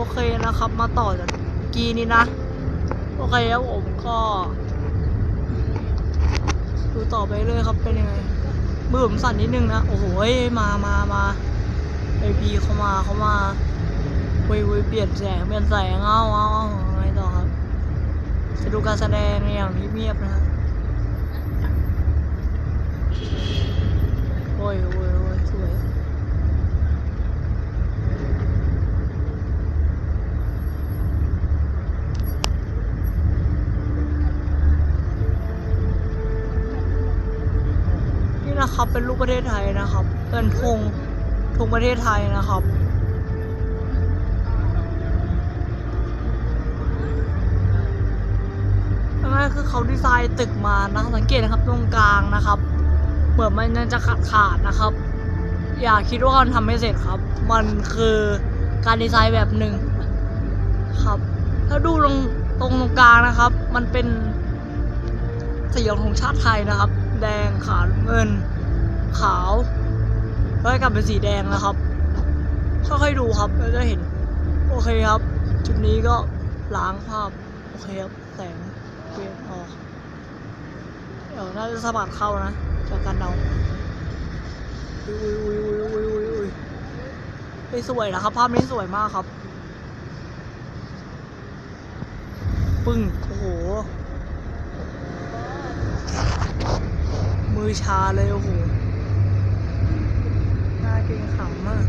โอเคนะครับมาต่อจากกีนี้นะ โอเคครับผมก็ดูต่อไปเลยครับเป็นยังไงมือผมสั่นนิดนึงนะ โอ้โหมามามาไอพีเขามาเขามาเว้ยเว้ยเปลี่ยนแสงเปลี่ยนแสงเอาเอาเอาไงต่อครับจะดูการแสดงอย่างเงียบๆนะฮะ นะครับ เป็นรูปประเทศไทยนะครับ เป็นธงธงประเทศไทยนะครับนั่นคือเขาดีไซน์ตึกมานะสังเกตนะครับตรงกลางนะครับเหมือนมันยังจะขาดขาดนะครับ อย่าคิดว่ามันทำไม่เสร็จครับ มันคือการดีไซน์แบบหนึ่งครับ ถ้าดูตรงตรงตรงกลางนะครับ มันเป็นสีของชาติไทยนะครับ แดงขาวเงิน ขาวแล้วกลับเป็นสีแดงนะครับค่อยๆดูครับแล้วจะเห็น โอเคครับ จุดนี้ก็ล้างภาพ โอเคครับ แสงเปลี่ยนออกเดี๋ยวน่าจะสะบัดเข้านะจากการเดาอุ้ยอุ้ยอุ้ยอุ้ยอุ้ยอุ้ยเฮ้ยสวยนะครับ ภาพนี้สวยมากครับ ปึ้ง โอ้โห มือชาเลยโอ้โหน้าเก่งขำมาก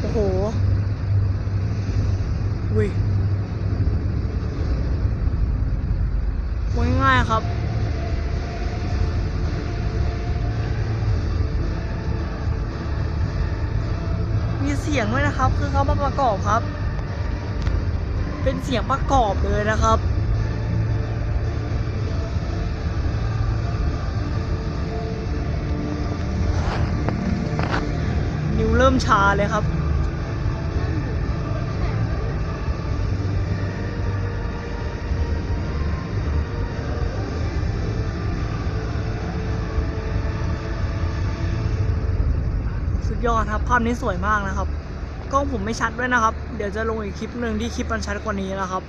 โอ้โหว่าง่ายครับมีเสียงด้วยนะครับ คือเขามาประกอบครับ เป็นเสียงประกอบเลยนะครับนิ้วเริ่มชาเลยครับ สุดยอดครับ ภาพนี้สวยมากนะครับ กล้องผมไม่ชัดด้วยนะครับ เดี๋ยวจะลงอีกคลิปหนึ่งที่คลิปมันชัดกว่านี้นะครับ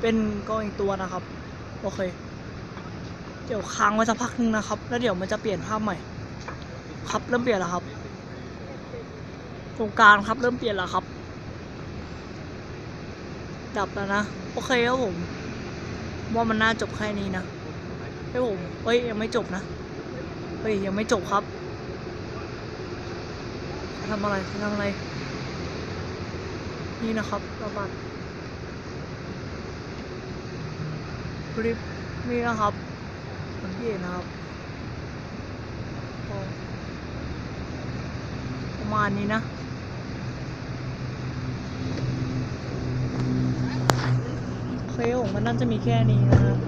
เป็นกล้องอีกตัวนะครับ โอเค เดี๋ยวค้างไว้สักพักหนึงนะครับ แล้วเดี๋ยวมันจะเปลี่ยนภาพใหม่ ครับเริ่มเปลี่ยนแล้วครับตรงกลางครับเริ่มเปลี่ยนแล้วครับ ดับแล้วนะ โอเคครับผม ว่ามันน่าจบแค่นี้นะให้ผมเอ้ยยังไม่จบนะ เฮ้ยยังไม่จบครับทำอะไรทำอะไร นี่นะครับระบาดคลิปนี่นะครับสังเกตนะครับ ประมาณนี้นะโอเคผมมันน่าจะมีแค่นี้นะครับ